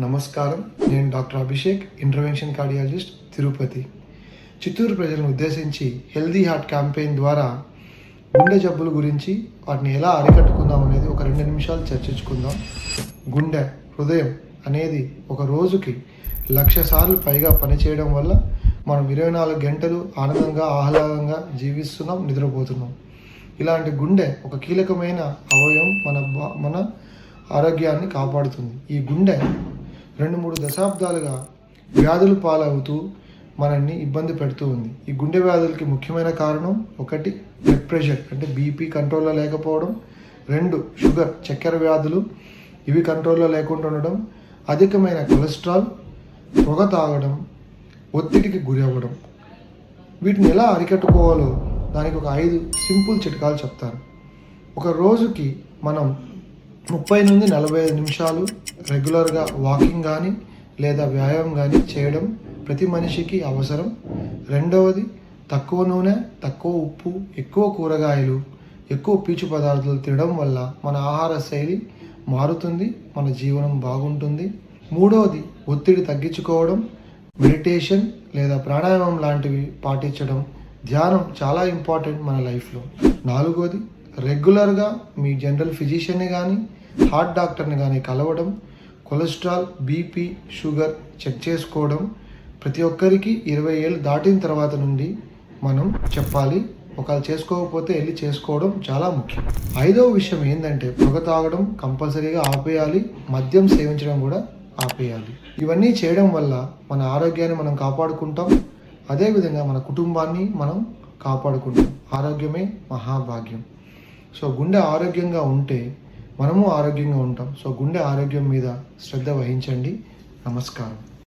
నమస్కారం. నేను doctor Abhishek intervention cardiologist Tirupati. Chittoor ప్రజలను ఉద్దేశించి హెల్దీ హార్ట్ క్యాంపెయిన్ ద్వారా గుండె జబ్బుల గురించి వాటిని ఎలా అరికట్టుకుందాం అనేది ఒక రెండు నిమిషాలు చర్చించుకుందాం. గుండె హృదయం అనేది ఒక రోజుకి లక్ష సార్లు పైగా పనిచేయడం వల్ల మనం ఇరవై నాలుగు గంటలు ఆనందంగా ఆహ్లాదంగా జీవిస్తున్నాం నిద్రపోతున్నాం. ఇలాంటి గుండె ఒక కీలకమైన అవయవం మన మన ఆరోగ్యాన్ని కాపాడుతుంది. ఈ గుండె రెండు మూడు దశాబ్దాలుగా వ్యాధులు పాలవుతూ మనల్ని ఇబ్బంది పెడుతూ ఉంది. ఈ గుండె వ్యాధులకి ముఖ్యమైన కారణం ఒకటి బ్లడ్ ప్రెషర్ అంటే బీపీ కంట్రోల్లో లేకపోవడం. రెండు షుగర్ చక్కెర వ్యాధులు ఇవి కంట్రోల్లో లేకుండా ఉండడం. అధికమైన కొలెస్ట్రాల్ పొగ తాగడం ఒత్తిడికి గురి అవ్వడం. వీటిని ఎలా అరికట్టుకోవాలో దానికి ఒక ఐదు సింపుల్ చిట్కాలు చెప్తారు ఒక రోజుకి మనం ముప్పై నుండి నలభై ఐదు నిమిషాలు రెగ్యులర్గా వాకింగ్ కానీ లేదా వ్యాయామం కానీ చేయడం ప్రతి మనిషికి అవసరం. రెండవది తక్కువ నూనె తక్కువ ఉప్పు ఎక్కువ కూరగాయలు ఎక్కువ పీచు పదార్థాలు తినడం వల్ల మన ఆహార శైలి మారుతుంది మన జీవనం బాగుంటుంది. మూడవది ఒత్తిడి తగ్గించుకోవడం మెడిటేషన్ లేదా ప్రాణాయామం లాంటివి పాటించడం. ధ్యానం చాలా ఇంపార్టెంట్ మన లైఫ్లో. నాలుగోది రెగ్యులర్గా మీ జనరల్ ఫిజిషియన్ని కానీ హార్ట్ డాక్టర్ని కానీ కలవడం కొలెస్ట్రాల్ బీపీ షుగర్ చెక్ చేసుకోవడం ప్రతి ఒక్కరికి ఇరవై ఏళ్ళు దాటిన తర్వాత నుండి మనం చెప్పాలి. ఒకవేళ చేసుకోకపోతే వెళ్ళి చేసుకోవడం చాలా ముఖ్యం. ఐదవ విషయం ఏంటంటే పొగ తాగడం కంపల్సరీగా ఆపేయాలి. మద్యం సేవించడం కూడా ఆపేయాలి. ఇవన్నీ చేయడం వల్ల మన ఆరోగ్యాన్ని మనం కాపాడుకుంటాం. అదేవిధంగా మన కుటుంబాన్ని మనం కాపాడుకుంటాం. ఆరోగ్యమే మహాభాగ్యం. సో గుండె ఆరోగ్యంగా ఉంటే మనము ఆరోగ్యంగా ఉంటాం. సో గుండె ఆరోగ్యం మీద శ్రద్ధ వహించండి. నమస్కారం.